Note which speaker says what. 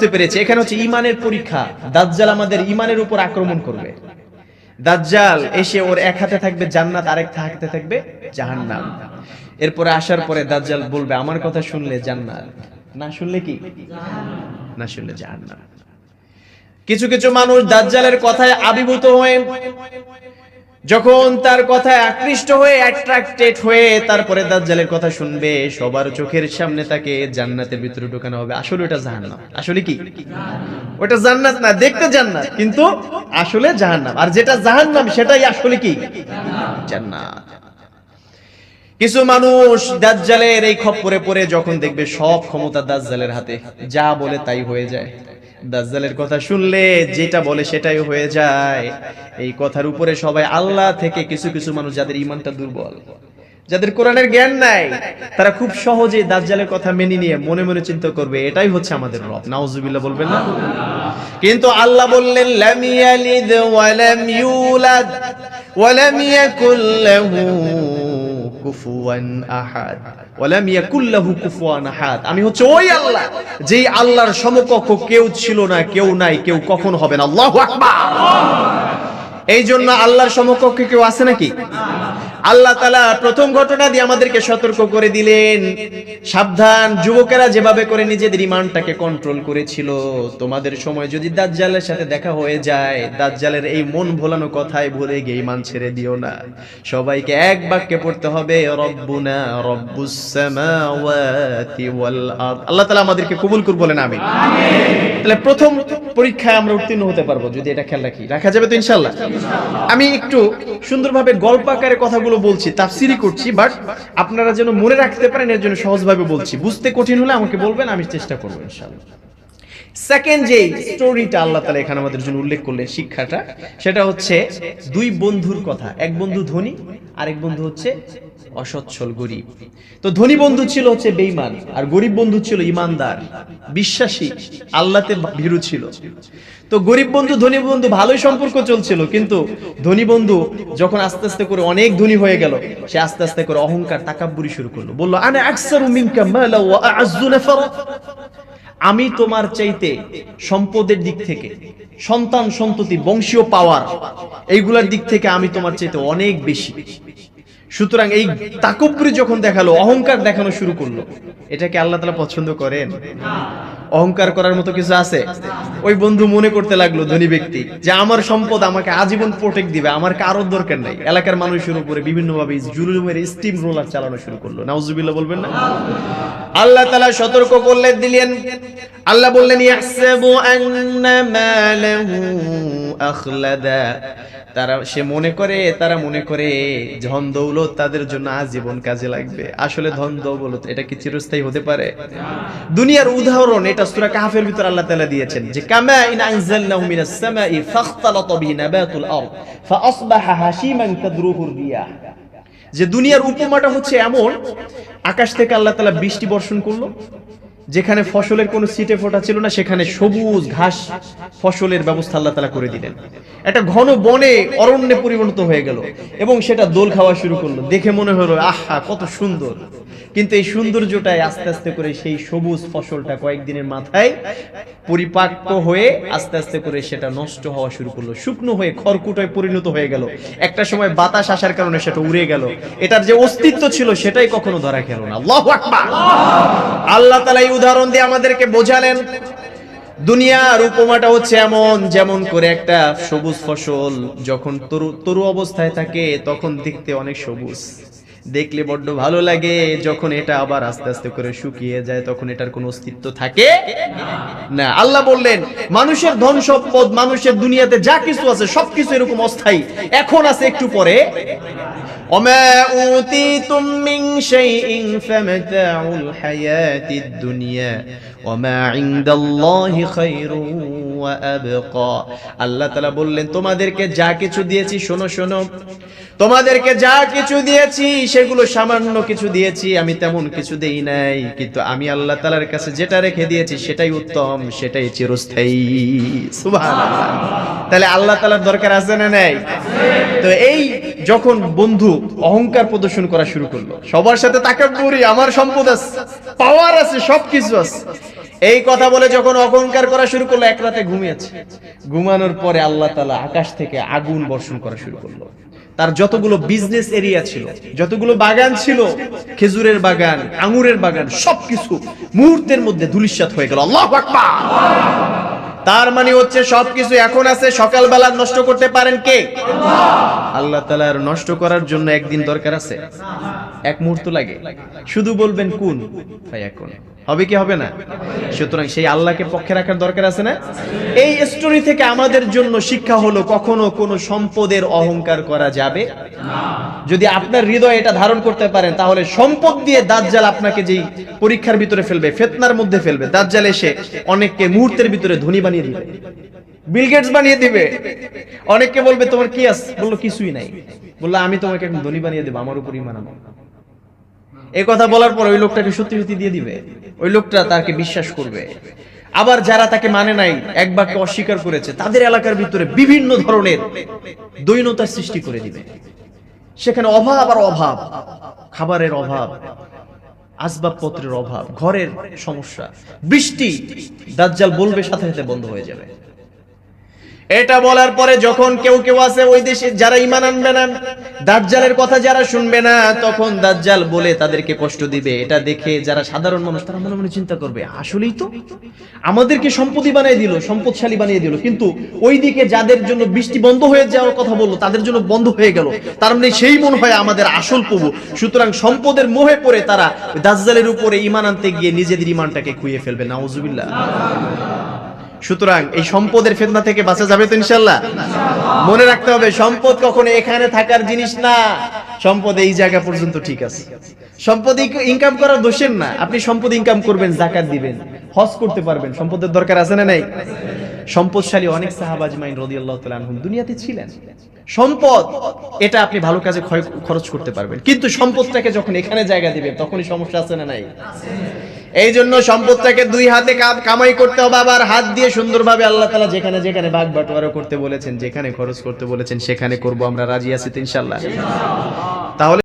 Speaker 1: বুঝতে পেরেছি। এখানে হচ্ছে ইমানের পরীক্ষা। দাজ্জাল আমাদের ইমানের উপর আক্রমণ করবে। দাজ্জাল এসে ওর এক হাতে থাকবে জান্নাত, আরেক হাতে থাকবে জাহান্নাম। এরপরে আসার পরে দাজ্জাল বলবে, আমার কথা শুনলে জান্নাত, না শুনলে কি? না শুনলে জাহান্নাম। কিছু কিছু মানুষ দাজ্জালের কথায় আবির্ভূত হয়ে যখন তার কথায় আকৃষ্ট হয়ে অ্যাট্রাক্টেড হয়ে তারপরে দাজ্জালের কথা শুনবে, সবার চোখের সামনে তাকে জান্নাতের ভিতরে ঢোকানো হবে। আসলে ওটা জাহান্নাম। আসলে কি? ওটা জান্নাত না, দেখতে জান্নাত, কিন্তু আসলে জাহান্নাম। আর যেটা জাহান্নাম, সেটাই আসলে কি? জান্নাত। কিছু মানুষ দাজ্জালের এই খপ্পরে পড়ে যখন দেখবে সব ক্ষমতা দাজ্জালের হাতে, যা বলে তাই হয়ে যায়। দাজ্জালের কথা শুনলে যেটা বলে সেটাই হয়ে যায়। এই কথার উপরে সবাই আল্লাহ থেকে কিছু কিছু মানুষ যাদের ইমানটা দুর্বল, যাদের কোরআনের জ্ঞান নাই, তারা খুব সহজে দাজ্জালের কথা মেনে নিয়ে মনে মনে চিন্তা করবে, এটাই হচ্ছে আমাদের রব। নাউজুবিল্লাহ বলবেন না? কিন্তু আল্লাহ বললেন, লাম ইয়ালিদ ওয়া লাম ইউলাদ ওয়া লাম ইয়াকুল লাহু কুফুয়ান আহাদ। ওয়ালাম কুফুয়ান আহাদ। আমি হচ্ছে ওই আল্লাহ, যেই আল্লাহর সমকক্ষ কেউ ছিল না, কেউ নাই, কেউ কখন হবে না। আল্লাহু এই জন্য আল্লাহর সমকক্ষে কেউ আছে নাকি? আল্লাহ তালা প্রথম ঘটনা দিয়ে আমাদেরকে সতর্ক করে দিলেন। সাবধান যুবকেরা যেভাবে করে নিজেদের ইমানটাকে কন্ট্রোল করেছিল। তোমাদের সময় যদি দাজ্জালের সাথে দেখা হয়ে যায় দাজ্জালের এই মন ভোলানো কথায় ভুলে গিয়ে ইমান ছেড়ে দিও না। সবাইকে এক বাক্যে পড়তে হবে রব্বুনা রব্বুস সামাওয়াতি ওয়াল আরদ। আল্লাহ তাআলা আমাদেরকে কবুল করুন বলেন আমিন। তাহলে প্রথম পরীক্ষায় আমরা উত্তীর্ণ হতে পারব যদি এটা খেয়াল রাখি। রাখা যাবে তো ইনশাল্লাহ আমি একটু সুন্দরভাবে গল্প আকারে কথাগুলো বলছি তাফসিরি করছি বাট আপনারা যেন মনে রাখতে পারেন, এর জন্য সহজভাবে বলছি। বুঝতে কঠিন হলে আমাকে বলবেন, আমি চেষ্টা করব ইনশাআল্লাহ। সেকেন্ড যে স্টোরিটা আল্লাহ তালা এখানে আমাদের জন্য উল্লেখ করলেন শিক্ষাটা, সেটা হচ্ছে দুই বন্ধুর কথা, এক বন্ধু ধনী, আরেক বন্ধু হচ্ছে অসচ্ছল গরিব। তো ধনী বন্ধু ছিল হচ্ছে বেইমান আর গরিব বন্ধু ছিল ইমানদার বিশ্বাসী, আল্লাহতে ভীরু ছিল। তো গরিব বন্ধু, ধনী বন্ধু ভালোই সম্পর্ক চলছিল, কিন্তু ধনী বন্ধু যখন আস্তে আস্তে করে অনেক ধনী হয়ে গেল, সে আস্তে আস্তে করে অহংকার, তাকাব্বুরি শুরু করল। বলল আমি তোমার চাইতে সম্পদের দিক থেকে সন্তান সন্ততি বংশীয় পাওয়ার, এইগুলার দিক থেকে আমি তোমার চাইতে অনেক বেশি। সুতরাং এই তাকব্বরি যখন দেখাল, অহংকার দেখানো শুরু করল। এটাকে আল্লাহ তালা পছন্দ করেন? অহংকার করার মতো কিছু আছে? ওই বন্ধু মনে করতে লাগল, ধনী ব্যক্তি, যে আমার সম্পদ আমাকে আজীবন প্রোটেক্ট দিবে, আমার কারোর দরকার নাই। এলাকার মানুষের উপরে বিভিন্ন ভাবে জুলুমের স্টিম রোলার চালানো শুরু করল। নাউজুবিল্লাহ বলবেন না? আল্লাহ তালা সতর্ক করলেন দিলেন, আল্লাহ বললেন তারা সে মনে করে, তারা মনে করে ধন দৌলত তাদের জন্য আজীবন কাজে লাগবে। আসলে ধন দৌলত এটা কি চিরস্থায়ী হতে পারে? দুনিয়ার উদাহরণ, এটা সূরা কাহফের ভিতর আল্লাহ তাআলা দিয়েছেন যে, কামা ইন আনজালনাহু মিনাস সামাই ফাখতালাত বিহি নাবাতুল আরদ, ফাআসবাহা হাশিমান তাদরুহুর রিয়াহ। যে দুনিয়ার উপমাটা হচ্ছে এমন, আকাশ থেকে আল্লাহ তাআলা বৃষ্টি বর্ষণ করল যেখানে ফসলের কোনো সিটে ফোটা ছিল না, সেখানে সবুজ ঘাস ফসলের ব্যবস্থা আল্লাহ তালা করে দিলেন। একটা ঘন বনে অরণ্যে পরিণত হয়ে গেল এবং সেটা দোল খাওয়া শুরু করল। দেখে মনে হলো, আহা, কত সুন্দর। কিন্তু এই সৌন্দর্যটাই আস্তে আস্তে করে সেই সবুজ ফসলটা কয়েকদিনের মাথায় পরিপাক্ব হয়ে আস্তে আস্তে করে সেটা নষ্ট হওয়া শুরু করল। শুকনো হয়ে, খড়কুটোয় পরিণত হয়ে গেল। একটা সময় বাতাস আসার কারণে সেটা উড়ে গেল। এটার যে অস্তিত্ব ছিল সেটাই কখনো ধরা খেল না। আল্লাহ তালা এই উদাহরণ দিয়ে আমাদেরকে বোঝালেন, দুনিয়ার উপমাটা হচ্ছে এমন, যেমন করে একটা সবুজ ফসল যখন তরু তরু অবস্থায় থাকে, তখন দেখতে অনেক সবুজ। দেখলে বড্ড ভালো লাগে যখন এটা আবার আস্তে আস্তে করে শুকিয়ে যায় তখন এটার কোনো অস্তিত্ব থাকে না আল্লাহ বললেন মানুষের ধন সম্পদ মানুষের দুনিয়াতে যা কিছু আছে সবকিছু এরকম অস্থায়ী এখন আছে একটু পরে وما أوتيتم من شيء فمتاع الحياة الدنيا وما عند الله خير وأبقى আল্লাহ তালা বললেন তোমাদেরকে যা কিছু দিয়েছি শোনো শোনো তোমাদেরকে যা কিছু দিয়েছি, সেগুলো সামান্য কিছু দিয়েছি, আমি তেমন কিছু দেই নাই। কিন্তু আমি আল্লাহ তালার কাছে যেটা রেখে দিয়েছি, সেটাই উত্তম, সেটাই চিরস্থায়ী। তাহলে আল্লাহ তালার দরকার আছে না নাই? তো এই যখন বন্ধু অহংকার প্রদর্শন করা শুরু করল, সবার সাথে তাকাব্বুরি, আমার সম্পদ আছে, পাওয়ার আছে, সবকিছু আছে। এই কথা বলে যখন অহংকার করা শুরু করল, এক রাতে ঘুমিয়েছে। ঘুমানোর পরে আল্লাহ তালা আকাশ থেকে আগুন বর্ষণ করা শুরু করল। তার যতগুলো বিজনেস এরিয়া ছিল, যতগুলো বাগান ছিল, খেজুরের বাগান, আঙুরের বাগান, সবকিছু মুহূর্তের মধ্যে ধুলিস্বাত হয়ে গেল। আল্লাহ তার মানে হচ্ছে সবকিছু এখন আছে, সকালবেলা নষ্ট করতে পারেন কে? আল্লাহ তালার নষ্ট করার জন্য একদিন দরকার আছে। এক মুহূর্ত লাগে। শুধু বলবেন, কোন? ভাই এখন হবে। কি হবে না? সুতরাং সেই আল্লাহকে পক্ষে রাখার দরকার আছে না? এই স্টোরি থেকে আমাদের জন্য শিক্ষা হলো, কখনো কোনো সম্পদের অহংকার করা যাবে যদি আপনার হৃদয় এটা ধারণ করতে পারেন, তাহলে সম্পদ দিয়ে দাজ্জাল আপনাকে যেই পরীক্ষার ভিতরে ফেলবে, ফেতনার মধ্যে ফেলবে, দাজ্জাল এসে অনেককে মুহূর্তের ভিতরে ধনী বানিয়ে দিবে। বিল গেটস বানিয়ে দিবে। অনেককে বলবে, তোমার কি আছে বলল, কিছুই নাই। বলল, আমি তোমাকে এখন ধনী বানিয়ে দেবো, আমার উপর ইমান আনো। এই কথা বলার পর ওই লোকটাকে সত্যি সত্যি দিয়ে দিবে? ওই লোকটা তাকে বিশ্বাস করবে। আবার যারা তাকে মানে নাই, এক বাক্যে অস্বীকার করেছে, তাদের এলাকার ভিতরে বিভিন্ন ধরনের দৈনতার সৃষ্টি করে দিবে। সেখানে অভাব আর অভাব, খাবারের অভাব, আসবাবপত্রের অভাব, ঘরের সমস্যা, বৃষ্টি, দাজ্জাল বলবে সাথে সাথে বন্ধ হয়ে যাবে। এটা বলার পরে যখন কেউ কেউ আছে ওই দেশে যারা ইমান আনবে না, দাজ্জালের কথা যারা শুনবে না, তখন দাজ্জাল বলে তাদেরকে কষ্ট দিবে। এটা দেখে যারা সাধারণ মানুষ, তারা মনে মনে চিন্তা করবে, আসলেই তো? আমাদেরকে সম্পত্তি বানিয়ে দিল, সম্পদশালী বানিয়ে দিল, কিন্তু ওইদিকে যাদের জন্য বৃষ্টি বন্ধ হয়ে যাওয়ার কথা বলল, তাদের জন্য বন্ধ হয়ে গেল। তার মানে সেই মনে হয় আমাদের আসল প্রভু। সুতরাং সম্পদের মোহে পড়ে তারা ওই দাজ্জালের উপরে ইমান আনতে গিয়ে নিজেদের ইমানটাকে খুইয়ে ফেলবে, নাউজুবিল্লাহ। সুতরাং এই সম্পদের ফেতনা থেকে বাঁচা যাবে তো ইনশাল্লাহ মনে রাখতে হবে, সম্পদ কখনো এখানে থাকার জিনিস না। সম্পদ এই জায়গা পর্যন্ত ঠিক আছে। সম্পদ ইনকাম করা দোষের না। আপনি সম্পদ ইনকাম করবেন, জাকাত দিবেন, হজ করতে পারবেন। সম্পদের দরকার আছে না নাই? সম্পদশালী অনেক সাহাবাজ মাইন তাআলাহুম দুনিয়াতে ছিলেন। সম্পদ, এটা আপনি ভালো কাজে খরচ করতে পারবেন। কিন্তু সম্পদটাকে যখন এখানে জায়গা দিবেন, তখনই সমস্যা আছে না নাই? এই জন্য সম্পদটাকে দুই হাতে কাম- কামাই করতে হবে, আবার হাত দিয়ে সুন্দরভাবে আল্লাহ তালা যেখানে যেখানে ভাগ বাটোয়ারা করতে বলেছেন, যেখানে খরচ করতে বলেছেন, সেখানে করব, আমরা রাজি আছি ইনশাল্লাহ তাহলে